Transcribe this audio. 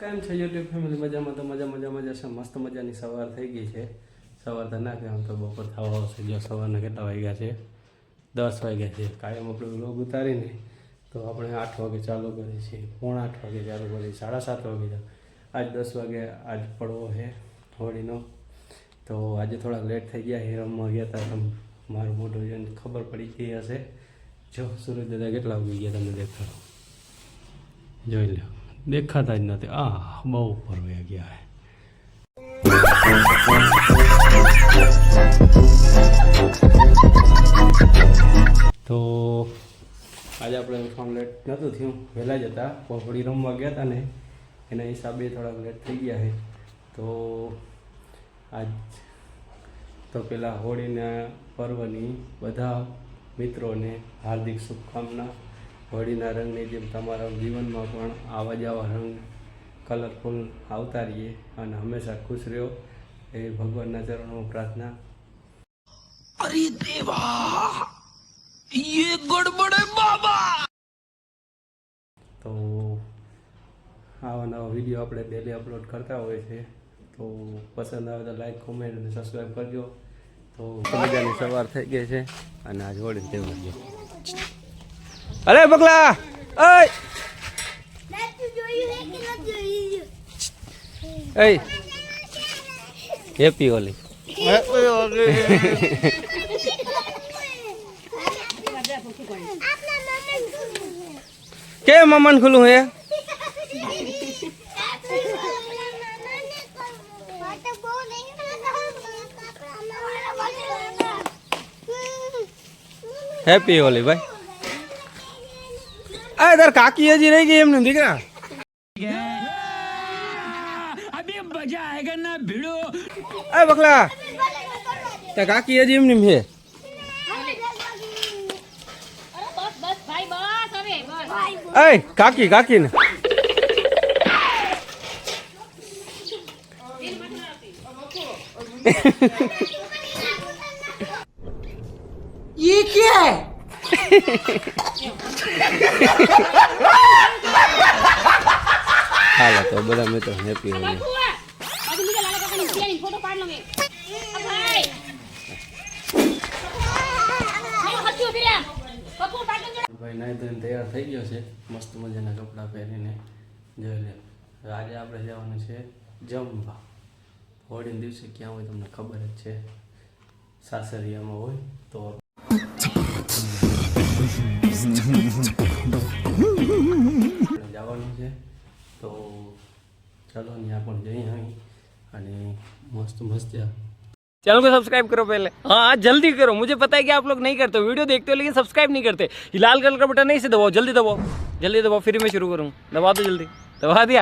કેમ છે YouTube family મજામાં તો મજા મજા મજા છે. મસ્ત મજાની સવાર થઈ ગઈ છે. સવાર તો ના કહેવાય તો બપોર થવા આવશે. જો સવારના કેટલા વાગ્યા છે? દસ વાગ્યા છે. કાયમ આપણે લોગ ઉતારીને તો આપણે આઠ વાગે ચાલુ કરીએ છીએ. પોણા આઠ વાગે ચાલુ કરીએ સાડા સાત વાગે આજ દસ વાગે આજ પડવો છે હોળીનો. તો આજે થોડાક લેટ થઈ ગયા છે. રમવા ગયા હતા તમ. મારું મોટું જોઈને ખબર પડી ગઈ હશે. જો સુરજ દાદા કેટલા વાગી ગયા તમને દેખાડો જોઈ લો દેખાતા જ નથી. આ બહુ ઉપર વહી ગયા તો આજે આપણે ફોન લેટ નહોતું થયું. વહેલા જ હતા. પોપડી રમવા ગયા હતા ને. એના હિસાબે થોડાક લેટ થઈ ગયા છે. તો આજ તો પેલા હોળીના પર્વની બધા મિત્રોને હાર્દિક શુભકામના. હોળીના રંગની જેમ તમારા જીવનમાં પણ આવા જ આવા રંગ કલરફુલ આવતા રહીએ અને હંમેશા ખુશ રહ્યો એ ભગવાનના ચરણોમાં પ્રાર્થના अरे देवा ये गड़बड़ है बाबा તો આવા નવા વિડીયો આપણે ડેલી અપલોડ કરતા હોય છે તો પસંદ આવે તો લાઈક કોમેન્ટ અને સબસ્ક્રાઈબ કરજો તો મજાની સવાર થઈ ગઈ છે અને આજ હોળી તહેવાર જો અરે બગલા! અય હેપી હોલી કેમ મમન ખુલ્લું હે? હેપી હોલી ભાઈ. इधर काकी है जी नहीं गई हमने दिख रहा? अभी मज़ा आएगा ना भिड़ो। अरे बकला तो काकी है जी हमने है अरे काकी काकी ने। ये क्या है? હાલો, તો બધા મિત્રો હેપી આ ભાઈ, નાઈ ધોઈને તૈયાર થઈ ગયો છે. મસ્ત મજાના કપડાં પહેરીને. જોઈ લે આજે આપણે જવાનું છે જમવા. હોળીના દિવસે ક્યાં હોય તમને ખબર જ છે. સાસરિયામાં હોય તો જવાનું છે તો ચલો ત્યાં પણ જઈ આવી અને મસ્ત મસ્ત चैनल को सब्सक्राइब करो पहले हाँ जल्दी करो मुझे पता है कि आप लोग नहीं करते हो वीडियो देखते हो लेकिन सब्सक्राइब नहीं करते ये लाल कलर का बटन नहीं से दबाओ जल्दी दबाओ जल्दी दबाओ फिर मैं शुरू करूँ दबा दो जल्दी दबा दिया